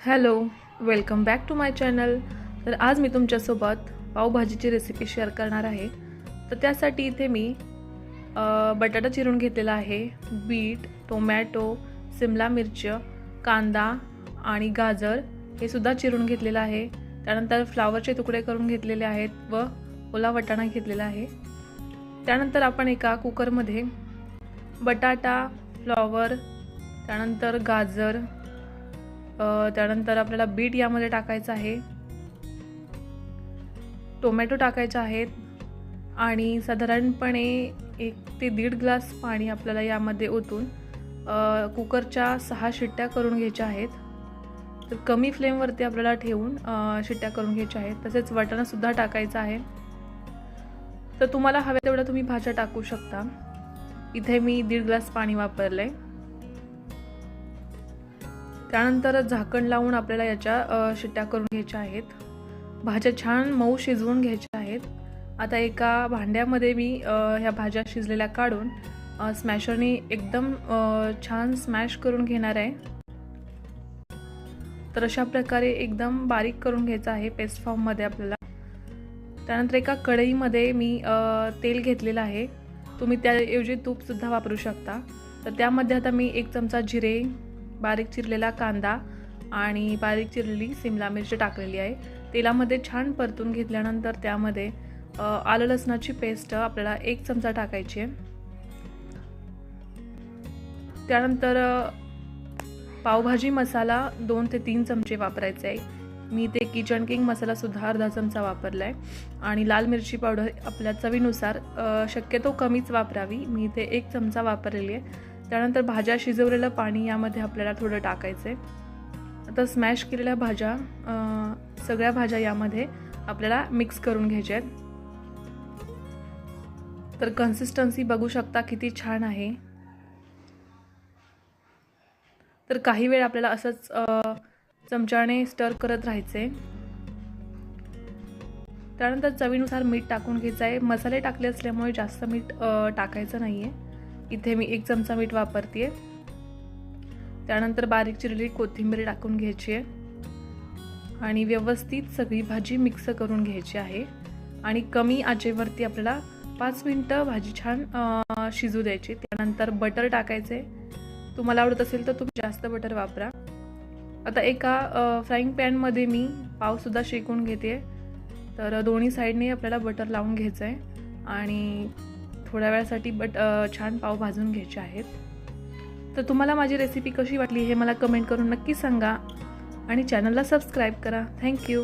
Hello welcome back to my channel तर आज मी तुमच्यासोबत पावभाजीची रेसिपी शेअर करणार आहे. तर त्यासाठी इथे मी बटाटा चिरून घेतलेला आहे बीट टोमॅटो सिमला मिरच कांदा आणि गाजर हे सुद्धा चिरून घेतलेलं आहे. त्यानंतर फ्लावरचे तुकडे करून घेतलेले आहेत व ओला वटाणा घेतलेला आहे. त्यानंतर आपण एका कुकरमध्ये बटाटा फ्लॉवर त्यानंतर गाजर त्यानंतर आपल्याला बीट यामध्ये टाकायचं आहे. टोमॅटो टाकायचे आहेत. आणि साधारणपणे एक ते दीड ग्लास पाणी आपल्याला यामध्ये ओतून कुकरच्या सहा शिट्ट्या करून घ्यायच्या आहेत. तर कमी फ्लेमवरती आपल्याला ठेवून शिट्ट्या करून घ्यायच्या आहेत. तसेच वाटाणासुद्धा टाकायचं आहे. तर तुम्हाला हव्या तेवढ्या तुम्ही भाज्या टाकू शकता. इथे मी दीड ग्लास पाणी वापरलं आहे त्यानंतर झाकण लावून आपल्याला याच्या शिट्ट्या करून घ्यायच्या आहेत. भाज्या छान मऊ शिजवून घ्यायच्या आहेत. आता एका भांड्यामध्ये मी ह्या भाज्या शिजलेल्या काढून अ, स्मॅशरने एकदम छान स्मॅश करून घेणार आहे. तर अशा प्रकारे एकदम बारीक करून घ्यायचं आहे पेस्ट फॉर्ममध्ये आपल्याला. त्यानंतर एका कढईमध्ये मी तेल घेतलेलं आहे. तुम्ही त्याऐवजी तूपसुद्धा वापरू शकता. तर त्यामध्ये आता मी एक चमचा जिरे बारीक चिरलेला कांदा आणि बारीक चिरलेली सिमला मिरची टाकलेली आहे. तेलामध्ये छान परतून घेतल्यानंतर त्यामध्ये आलं लसणाची पेस्ट आपल्याला एक चमचा टाकायची आहे. त्यानंतर पावभाजी मसाला दोन ते तीन चमचे वापरायचे आहे. मी ते किचन किंग मसालासुद्धा अर्धा चमचा वापरला आहे आणि लाल मिरची पावडर आपल्या चवीनुसार शक्यतो कमीच वापरावी. मी ते एक चमचा वापरलेली आहे. त्यानंतर भाज्या शिजवलेलं पाणी यामध्ये आपल्याला थोडं टाकायचं आहे आता स्मॅश केलेल्या भाज्या सगळ्या भाज्या यामध्ये आपल्याला मिक्स करून घ्यायच्या आहेत तर कन्सिस्टन्सी बघू शकता किती छान आहे. तर काही वेळ आपल्याला असंच चमच्याने स्टर करत राहायचे त्यानंतर चवीनुसार मीठ टाकून घ्यायचं आहे मसाले टाकले असल्यामुळे जास्त मीठ टाकायचं नाही आहे इथे मी एक चमचा मीठ वापरते आहे त्यानंतर बारीक चिरलेली कोथिंबीर टाकून घ्यायची आहे आणि व्यवस्थित सगळी भाजी मिक्स करून घ्यायची आहे. आणि कमी आचेवरती आपल्याला पाच मिनटं भाजी छान शिजू द्यायची. त्यानंतर बटर टाकायचे. तुम्हाला आवडत असेल तर तुम्ही जास्त बटर वापरा. आता एका फ्राईंग पॅनमध्ये मी पावसुद्धा शेकून घेते तर दोन्ही साईडने आपल्याला बटर लावून घ्यायचं आहे आणि थोड्या वेळासाठी बट छान पाव भाजून घ्यायचे आहेत. तर तुम्हाला माझी रेसिपी कशी वाटली हे मला कमेंट करून नक्की सांगा. आणि चॅनलला सबस्क्राईब करा. थँक्यू